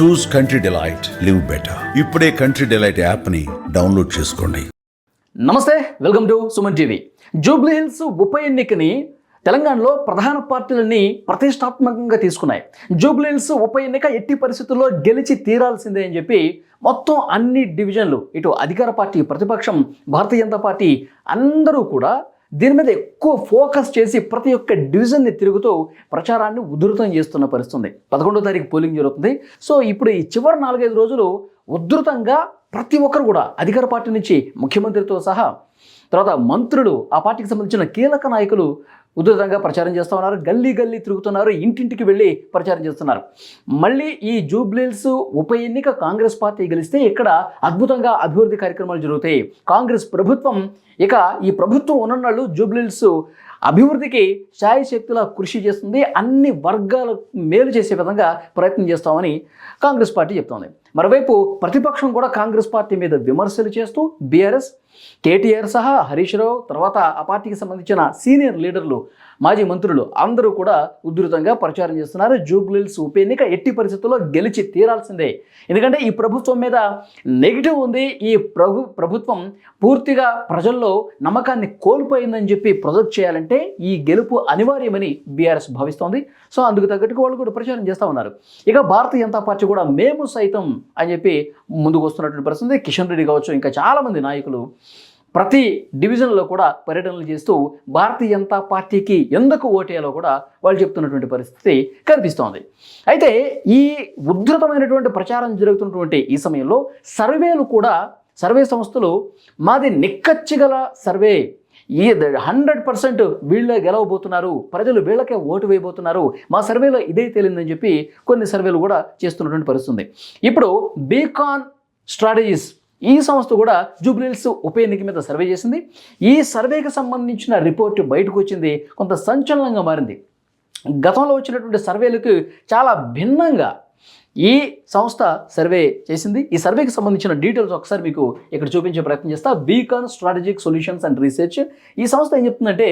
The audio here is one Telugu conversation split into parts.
Choose country delight live better. ఇప్పుడే కంట్రీ డిలైట్ యాప్ని డౌన్లోడ్ చేసుకోండి. నమస్తే welcome to Suman TV. Jubilee Hills ఉప ఎన్నికని తెలంగాణలో ప్రధాన పార్టీలన్నీ ప్రతిష్టాత్మకంగా తీసుకున్నాయి. జూబ్లీ హిల్స్ ఉప ఎన్నిక ఎట్టి పరిస్థితుల్లో గెలిచి తీరాల్సిందే అని చెప్పి మొత్తం అన్ని డివిజన్లు ఇటు అధికార పార్టీ ప్రతిపక్షం భారతీయ జనతా పార్టీ అందరూ కూడా దీని మీద ఎక్కువ ఫోకస్ చేసి ప్రతి ఒక్క డివిజన్ని తిరుగుతూ ప్రచారాన్ని ఉధృతం చేస్తున్న పరిస్థితి ఉంది పదకొండో తారీఖు పోలింగ్ జరుగుతుంది. సో ఇప్పుడు ఈ చివరి నాలుగైదు రోజులు ఉధృతంగా ప్రతి ఒక్కరు కూడా అధికార పార్టీ నుంచి ముఖ్యమంత్రితో సహా తర్వాత మంత్రులు ఆ పార్టీకి సంబంధించిన కీలక నాయకులు ఉధృతంగా ప్రచారం చేస్తూ ఉన్నారు. గల్లీ గల్లీ తిరుగుతున్నారు. ఇంటింటికి వెళ్ళి ప్రచారం చేస్తున్నారు. మళ్ళీ ఈ జూబ్లీల్స్ ఉప ఎన్నిక కాంగ్రెస్ పార్టీ గెలిస్తే ఇక్కడ అద్భుతంగా అభివృద్ధి కార్యక్రమాలు జరుగుతాయి. కాంగ్రెస్ ప్రభుత్వం ఇక ఈ ప్రభుత్వం ఉన్ననాళ్ళు జూబ్లీల్స్ అభివృద్ధికి శక్తుల కృషి చేస్తుంది. అన్ని వర్గాల మేలు చేసే విధంగా ప్రయత్నం చేస్తామని కాంగ్రెస్ పార్టీ చెప్తోంది. మరోవైపు ప్రతిపక్షం కూడా కాంగ్రెస్ పార్టీ మీద విమర్శలు చేస్తూ బీఆర్ఎస్ కేటీఆర్ సహా హరీష్ రావు తర్వాత ఆ పార్టీకి సంబంధించిన సీనియర్ లీడర్లు మాజీ మంత్రులు అందరూ కూడా ఉధృతంగా ప్రచారం చేస్తున్నారు. జూబ్లీల్స్ ఉప ఎన్నిక ఎట్టి పరిస్థితుల్లో గెలిచి తీరాల్సిందే. ఎందుకంటే ఈ ప్రభుత్వం మీద నెగిటివ్ ఉంది. ఈ ప్రభు ప్రభుత్వం పూర్తిగా ప్రజల్లో నమ్మకాన్ని కోల్పోయిందని చెప్పి ప్రొజెక్ట్ చేయాలంటే ఈ గెలుపు అనివార్యమని బీఆర్ఎస్ భావిస్తోంది. సో అందుకు తగ్గట్టుగా వాళ్ళు కూడా ప్రచారం చేస్తూ ఉన్నారు. ఇక భారతీయ జనతా పార్టీ కూడా మేము సైతం అని చెప్పి ముందుకు వస్తున్నటువంటి పరిస్థితి. కిషన్ రెడ్డి కావచ్చు ఇంకా చాలామంది నాయకులు ప్రతి డివిజన్లో కూడా పర్యటనలు చేస్తూ భారతీయ జనతా పార్టీకి ఎందుకు ఓటేయాలో కూడా వాళ్ళు చెప్తున్నటువంటి పరిస్థితి కనిపిస్తోంది. అయితే ఈ ఉధృతమైనటువంటి ప్రచారం జరుగుతున్నటువంటి ఈ సమయంలో సర్వేలు కూడా సర్వే సంస్థలు మాది నిక్కచ్చిగల సర్వే. ఈ హండ్రెడ్ పర్సెంట్ వీళ్ళే గెలవబోతున్నారు ప్రజలు వీళ్ళకే ఓటు వేయబోతున్నారు. మా సర్వేలో ఇదే తేలిందని చెప్పి కొన్ని సర్వేలు కూడా చేస్తున్నటువంటి పరిస్థితి ఇప్పుడు బీకాన్ స్ట్రాటజీస్ ఈ సంస్థ కూడా జూబ్లీల్స్ ఉప ఎన్నిక మీద సర్వే చేసింది. ఈ సర్వేకి సంబంధించిన రిపోర్ట్ బయటకు వచ్చింది. కొంత సంచలనంగా మారింది. గతంలో వచ్చినటువంటి సర్వేలకు చాలా భిన్నంగా ఈ సంస్థ సర్వే చేసింది. ఈ సర్వేకి సంబంధించిన డీటెయిల్స్ ఒకసారి మీకు ఇక్కడ చూపించే ప్రయత్నం చేస్తా. Beacon strategic solutions and research. ఈ సంస్థ ఏం చెప్తుందంటే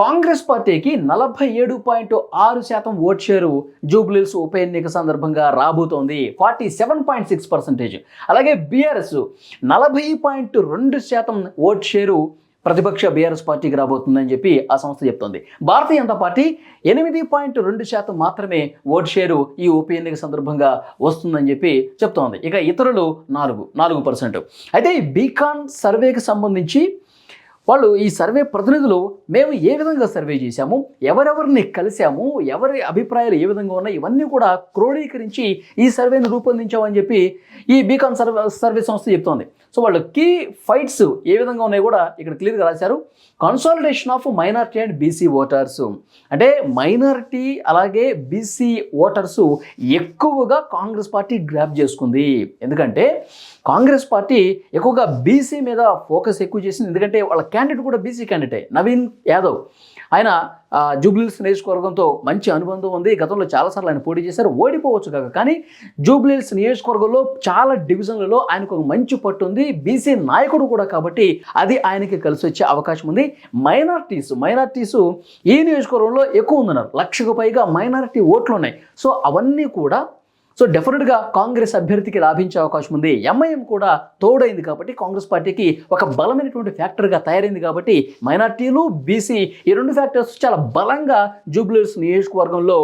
కాంగ్రెస్ పార్టీకి నలభై ఏడు పాయింట్ ఆరు శాతం ఓట్ షేరు జూబ్లీల్స్ ఉప ఎన్నిక సందర్భంగా రాబోతోంది. Forty seven point six percentage. అలాగే బీఆర్ఎస్ నలభై పాయింట్ రెండు శాతం ఓట్ షేరు ప్రతిపక్ష బీఆర్ఎస్ పార్టీకి రాబోతుందని చెప్పి ఆ సంస్థ చెప్తోంది. భారతీయ జనతా పార్టీ ఎనిమిది పాయింట్ రెండు శాతం మాత్రమే ఓట్ షేరు ఈ ఉప ఎన్నిక సందర్భంగా వస్తుందని చెప్పి చెప్తోంది. ఇక ఇతరులు నాలుగు నాలుగు పర్సెంట్. అయితే బీకాన్ సర్వేకి సంబంధించి వాళ్ళు ఈ సర్వే ప్రతినిధులు మేము ఏ విధంగా సర్వే చేశాము? ఎవరెవరిని కలిశాము? ఎవరి అభిప్రాయాలు ఏ విధంగా ఉన్నాయి? ఇవన్నీ కూడా క్రోడీకరించి ఈ సర్వేను రూపొందించామని చెప్పి ఈ బీకాన్ సర్వే సర్వే సంస్థ చెప్తోంది. సో వాళ్ళు కీ ఫైట్స్ ఏ విధంగా ఉన్నాయో కూడా ఇక్కడ క్లియర్గా రాశారు. Consolidation of minority and BC voters. అంటే మైనారిటీ అలాగే బీసీ ఓటర్స్ ఎక్కువగా కాంగ్రెస్ పార్టీ గ్రాప్ చేసుకుంది. ఎందుకంటే కాంగ్రెస్ పార్టీ ఎక్కువగా బీసీ మీద ఫోకస్ ఎక్కువ చేసింది. ఎందుకంటే వాళ్ళ క్యాండిడేట్ కూడా బీసీ క్యాండిడేట్ నవీన్ యాదవ్. ఆయన జూబ్లీల్స్ నియోజకవర్గంతో మంచి అనుబంధం ఉంది. గతంలో చాలాసార్లు ఆయన పోటీ చేశారు. ఓడిపోవచ్చు కాక. కానీ జూబ్లీల్స్ నియోజకవర్గంలో చాలా డివిజన్లలో ఆయనకు ఒక మంచి పట్టు ఉంది. బీసీ నాయకుడు కూడా కాబట్టి అది ఆయనకి కలిసి వచ్చే అవకాశం ఉంది. మైనార్టీస్ మైనార్టీస్ ఈ నియోజకవర్గంలో ఎక్కువ ఉందన్నారు. లక్షకు పైగా మైనారిటీ ఓట్లు ఉన్నాయి సో అవన్నీ కూడా సో డెఫినెట్గా కాంగ్రెస్ అభ్యర్థికి లాభించే అవకాశం ఉంది. ఎంఐఎం కూడా తోడైంది కాబట్టి కాంగ్రెస్ పార్టీకి ఒక బలమైనటువంటి ఫ్యాక్టర్గా తయారైంది కాబట్టి మైనార్టీలు బీసీ ఈ రెండు ఫ్యాక్టర్స్ చాలా బలంగా జూబ్లీస్ నియోజకవర్గంలో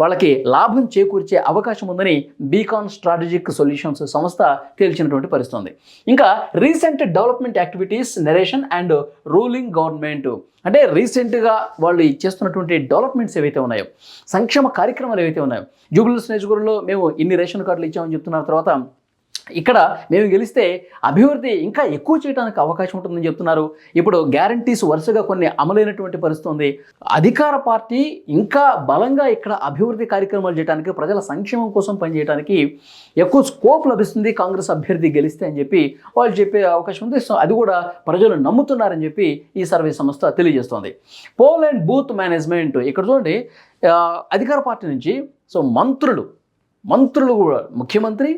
వాళ్ళకి లాభం చేకూర్చే అవకాశం ఉందని బీకాన్ స్ట్రాటజిక్ సొల్యూషన్స్ సంస్థ తేల్చినటువంటి పరిస్థితుంది. ఇంకా recent development activities narration and ruling government. అంటే రీసెంట్గా వాళ్ళు చేస్తున్నటువంటి డెవలప్మెంట్స్ ఏవైతే ఉన్నాయో సంక్షేమ కార్యక్రమాలు ఏవైతే ఉన్నాయో జూబిలీస్ నియోజకవర్గంలో మేము ఇన్ని రేషన్ కార్డులు ఇచ్చామని చెప్తున్నారు తర్వాత ఇక్కడ మేము గెలిస్తే అభివృద్ధి ఇంకా ఎక్కువ చేయడానికి అవకాశం ఉంటుందని చెప్తున్నారు. ఇప్పుడు గ్యారంటీస్ వరుసగా కొన్ని అమలైనటువంటి పరిస్థితి ఉంది. అధికార పార్టీ ఇంకా బలంగా ఇక్కడ అభివృద్ధి కార్యక్రమాలు చేయడానికి ప్రజల సంక్షేమం కోసం పనిచేయడానికి ఎక్కువ స్కోప్ లభిస్తుంది కాంగ్రెస్ అభ్యర్థి గెలిస్తే అని చెప్పి వాళ్ళు చెప్పే అవకాశం ఉంది. సో అది కూడా ప్రజలు నమ్ముతున్నారని చెప్పి ఈ సర్వే సంస్థ తెలియజేస్తోంది. పోల్ అండ్ బూత్ మేనేజ్మెంట్ ఇక్కడ చూడండి. అధికార పార్టీ నుంచి సో మంత్రులు మంత్రులు కూడా ముఖ్యమంత్రి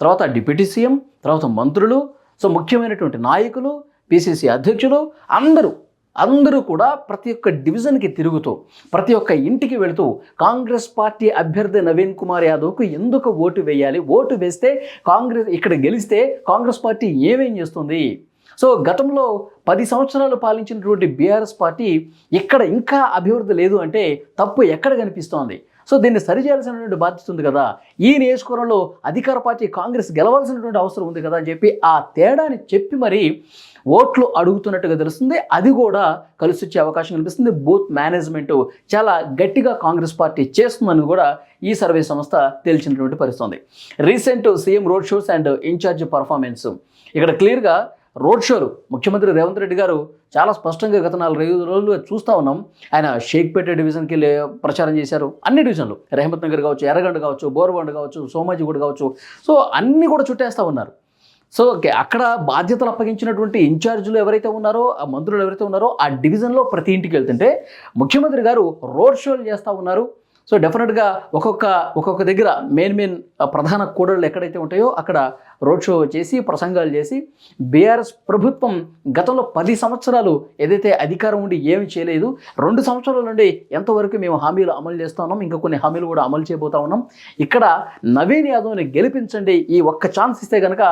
తర్వాత డిప్యూటీ సీఎం తర్వాత మంత్రులు సో ముఖ్యమైనటువంటి నాయకులు పిసిసి అధ్యక్షులు అందరూ అందరూ కూడా ప్రతి ఒక్క డివిజన్కి తిరుగుతూ ప్రతి ఒక్క ఇంటికి వెళుతూ కాంగ్రెస్ పార్టీ అభ్యర్థి నవీన్ కుమార్ యాదవ్కు ఎందుకు ఓటు వేయాలి? ఓటు వేస్తే కాంగ్రెస్ ఇక్కడ గెలిస్తే కాంగ్రెస్ పార్టీ ఏమేం చేస్తుంది? సో గతంలో పది సంవత్సరాలు పాలించినటువంటి బీఆర్ఎస్ పార్టీ ఇక్కడ ఇంకా అభివృద్ధి లేదు అంటే తప్పు ఎక్కడ కనిపిస్తోంది? సో దీన్ని సరిచేయాల్సినటువంటి బాధ్యత ఉంది కదా. ఈ నియోజకవర్గంలో అధికార పార్టీ కాంగ్రెస్ గెలవాల్సినటువంటి అవసరం ఉంది కదా అని చెప్పి ఆ తేడాని చెప్పి మరి ఓట్లు అడుగుతున్నట్టుగా తెలుస్తుంది. అది కూడా కలిసి వచ్చే అవకాశం కనిపిస్తుంది బూత్ మేనేజ్మెంట్ చాలా గట్టిగా కాంగ్రెస్ పార్టీ చేస్తుందని కూడా ఈ సర్వే సంస్థ తేల్చినటువంటి పరిస్థితి recent CM road shows and incharge performance. ఇక్కడ క్లియర్గా రోడ్ షోలు. ముఖ్యమంత్రి రేవంత్ రెడ్డి గారు చాలా స్పష్టంగా గత నాలుగు ఐదు రోజులుగా చూస్తూ ఉన్నాం. ఆయన షేక్పేట డివిజన్కి వెళ్ళి ప్రచారం చేశారు. అన్ని డివిజన్లు. రెహమత్ నగర్ కావచ్చు ఎర్రగండ కావచ్చు బోర్బండ్ కావచ్చు సోమాజిగూడ కావచ్చు. సో అన్నీ కూడా చుట్టేస్తూ ఉన్నారు. సో ఓకే, అక్కడ బాధ్యతలు అప్పగించినటువంటి ఇన్ఛార్జీలు ఎవరైతే ఉన్నారో ఆ మంత్రులు ఎవరైతే ఉన్నారో ఆ డివిజన్లో ప్రతి ఇంటికి వెళ్తుంటే ముఖ్యమంత్రి గారు రోడ్ షోలు చేస్తూ ఉన్నారు. సో డెఫినెట్గా ఒక్కొక్క ఒక్కొక్క దగ్గర మెయిన్ మెయిన్ ప్రధాన కూడళ్ళు ఎక్కడైతే ఉంటాయో అక్కడ రోడ్ షో చేసి ప్రసంగాలు చేసి బీఆర్ఎస్ ప్రభుత్వం గతంలో పది సంవత్సరాలు ఏదైతే అధికారం ఉండి ఏమి చేయలేదు రెండు సంవత్సరాల నుండి ఎంతవరకు మేము హామీలు అమలు చేస్తా ఉన్నాం ఇంకా కొన్ని హామీలు కూడా అమలు చేయబోతా ఉన్నాం. ఇక్కడ నవీన్ యాదవ్ని గెలిపించండి ఈ ఒక్క ఛాన్స్ ఇస్తే కనుక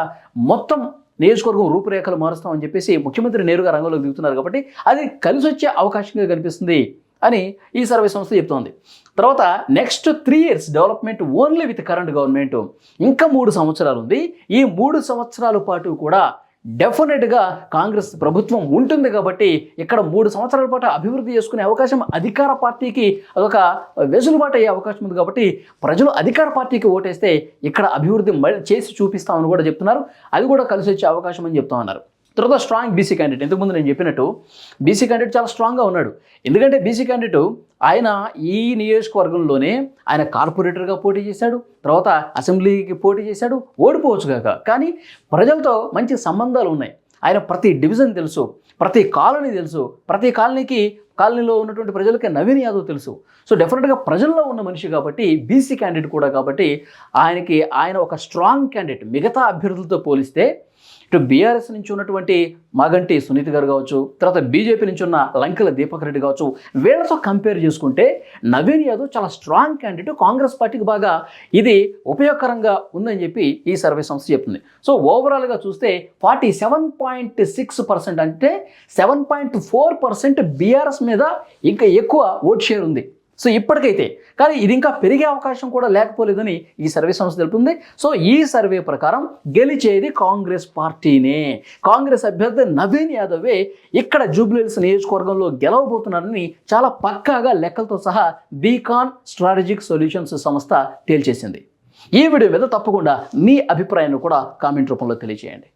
మొత్తం నియోజకవర్గం రూపురేఖలు మారుస్తామని చెప్పేసి ముఖ్యమంత్రి నేరుగా రంగంలోకి దిగుతున్నారు కాబట్టి అది కలిసి వచ్చే అవకాశంగా కనిపిస్తుంది. అని ఈ సర్వే సంస్థ చెప్తోంది. తర్వాత next three years development only with current government ఇంకా మూడు సంవత్సరాలు ఉంది. ఈ మూడు సంవత్సరాల పాటు కూడా డెఫినెట్గా కాంగ్రెస్ ప్రభుత్వం ఉంటుంది కాబట్టి ఇక్కడ మూడు సంవత్సరాల పాటు అభివృద్ధి చేసుకునే అవకాశం అధికార పార్టీకి అదొక వెసులుబాటు అయ్యే అవకాశం ఉంది కాబట్టి ప్రజలు అధికార పార్టీకి ఓటేస్తే ఇక్కడ అభివృద్ధి మళ్ళీ చేసి చూపిస్తామని కూడా చెప్తున్నారు. అది కూడా కలిసి వచ్చే అవకాశం అని చెప్తా ఉన్నారు. తర్వాత స్ట్రాంగ్ బీసీ క్యాండిడేట్ ఇంతకుముందు నేను చెప్పినట్టు బీసీ క్యాండిడేట్ చాలా స్ట్రాంగ్గా ఉన్నాడు. ఎందుకంటే బీసీ క్యాండిడేట్ ఆయన ఈ నియోజకవర్గంలోనే ఆయన కార్పొరేటర్గా పోటీ చేశాడు తర్వాత అసెంబ్లీకి పోటీ చేశాడు ఓడిపోవచ్చు కాక. కానీ ప్రజలతో మంచి సంబంధాలు ఉన్నాయి. ఆయన ప్రతి డివిజన్ తెలుసు ప్రతి కాలనీ తెలుసు ప్రతి కాలనీకి కాలనీలో ఉన్నటువంటి ప్రజలకి నవీన్ యాదవ్ తెలుసు. సో డెఫినెట్గా ప్రజల్లో ఉన్న మనిషి కాబట్టి బీసీ క్యాండిడేట్ కూడా కాబట్టి ఆయనకి ఆయన ఒక స్ట్రాంగ్ క్యాండిడేట్ మిగతా అభ్యర్థులతో పోలిస్తే ఇటు బీఆర్ఎస్ నుంచి ఉన్నటువంటి మాగంటి సునీత్ గారు కావచ్చు తర్వాత బీజేపీ నుంచి ఉన్న లంకల దీపక్ రెడ్డి కావచ్చు వీళ్ళతో కంపేర్ చేసుకుంటే నవీన్ యాదవ్ చాలా స్ట్రాంగ్ క్యాండిడేట్ కాంగ్రెస్ పార్టీకి బాగా ఇది ఉపయోగకరంగా ఉందని చెప్పి ఈ సర్వే సంస్థ చెప్తుంది. సో ఓవరాల్గా చూస్తే forty seven point six percent అంటే seven point four percent BRS మీద ఇంకా ఎక్కువ ఓట్ షేర్ ఉంది. సో ఇప్పటికైతే కానీ ఇది ఇంకా పెరిగే అవకాశం కూడా లేకపోలేదని ఈ సర్వే సంస్థ తెలుపుతుంది. సో ఈ సర్వే ప్రకారం గెలిచేది కాంగ్రెస్ పార్టీనే. కాంగ్రెస్ అభ్యర్థి నవీన్ యాదవే ఇక్కడ జూబ్లీహిల్స్ నియోజకవర్గంలో గెలవబోతున్నారని చాలా పక్కాగా లెక్కలతో సహా బీకాన్ స్ట్రాటజిక్ సొల్యూషన్స్ సంస్థ తేల్చేసింది. ఈ వీడియో మీద తప్పకుండా మీ అభిప్రాయాన్ని కూడా కామెంట్ రూపంలో తెలియజేయండి